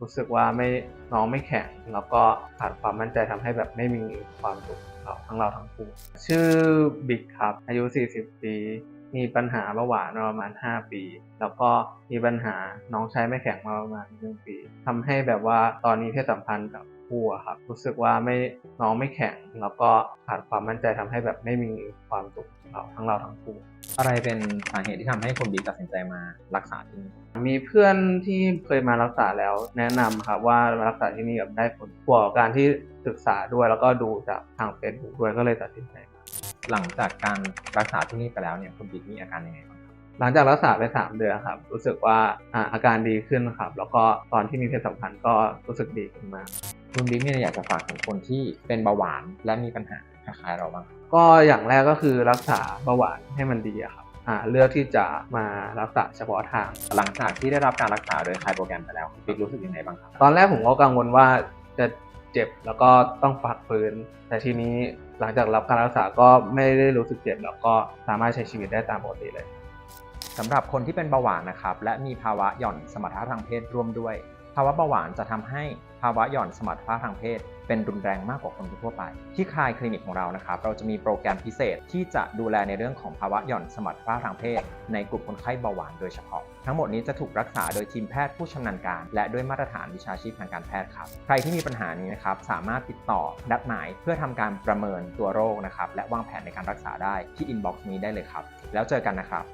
รู้สึกว่าไม่น้องไม่แข็งแล้วก็ขาดความมั่นใจทำให้แบบไม่มีความสุขเราทั้งเราทั้งคู่ชื่อบิ๊กครับ อายุ 40 ปี มีปัญหาเบาหวานประมาณ 5 ปี แล้วก็มีปัญหาน้องชายไม่แข็งมาประมาณ 1 ปีทำให้แบบว่าตอนนี้เพศสัมพันธ์กับ คู่อะครับรู้สึกว่าไม่น้องไม่แข็ง แล้วก็ขาดความมั่นใจทำให้แบบไม่มีความสุขเราทั้งเราทั้งคู่ อะไรเป็นสาเหตุที่ทำให้คุณบิ๊กตัดสินใจมารักษาที่นี่มีเพื่อนที่เคยมารักษาแล้วแนะนำครับว่ามารักษาที่นี่แบบได้ผลกว่าการที่ศึกษาด้วยแล้วก็ดูจากทางเฟซบุ๊กด้วยก็เลยตัดสินใจมาหลังจากการรักษาที่นี่ไปแล้วเนี่ยคุณบิ๊กมีอาการยังไงบ้างครับหลังจากรักษาไปสามเดือนครับ รู้สึกว่าอ่าอาการดีขึ้นครับ แล้วก็ตอนที่มีเพศสัมพันธ์ก็รู้สึกดีขึ้นมาก คุณบิ๊กเนี่ยอยากจะฝากถึงคนที่เป็นเบาหวานและมีปัญหาคล้ายๆเราบ้างครับก็อย่างแรกก็คือรักษาเบาหวานให้มันดีอะครับอ่าเลือกที่จะมารักษาเฉพาะทาง หลังจากที่ได้รับการรักษาโดยคลายโปรแกรมไปแล้วคุณบิ๊กรู้สึกยังไงบ้างครับตอนแรกผมก็กังวลว่าจะเจ็บแล้วก็ต้องพักฟื้น แต่ทีนี้หลังจากรับการรักษาก็ไม่ได้รู้สึกเจ็บแล้วก็สามารถใช้ชีวิตได้ตามปกติเลยสำหรับคนที่เป็นเบาหวานนะครับและมีภาวะหย่อนสมรรถภาพทางเพศร่วมด้วย ภาวะเบาหวานจะทำให้ภาวะหย่อนสมรรถภาพทางเพศ เป็นรุนแรงมากกว่าคนทั่วไป ที่คลายคลินิกของเรานะครับ เราจะมีโปรแกรมพิเศษที่จะดูแลในเรื่องของภาวะหย่อนสมรรถภาพทางเพศ ในกลุ่มคนไข้เบาหวานโดยเฉพาะ ทั้งหมดนี้จะถูกรักษาโดยทีมแพทย์ผู้ชำนาญการ และด้วยมาตรฐานวิชาชีพทางการแพทย์ครับ ใครที่มีปัญหานี้นะครับสามารถติดต่อนัดหมายเพื่อทำการประเมินตัวโรคนะครับและวางแผนในการรักษาได้ที่อินบ็อกซ์นี้ได้เลยครับ แล้วเจอกันนะครับ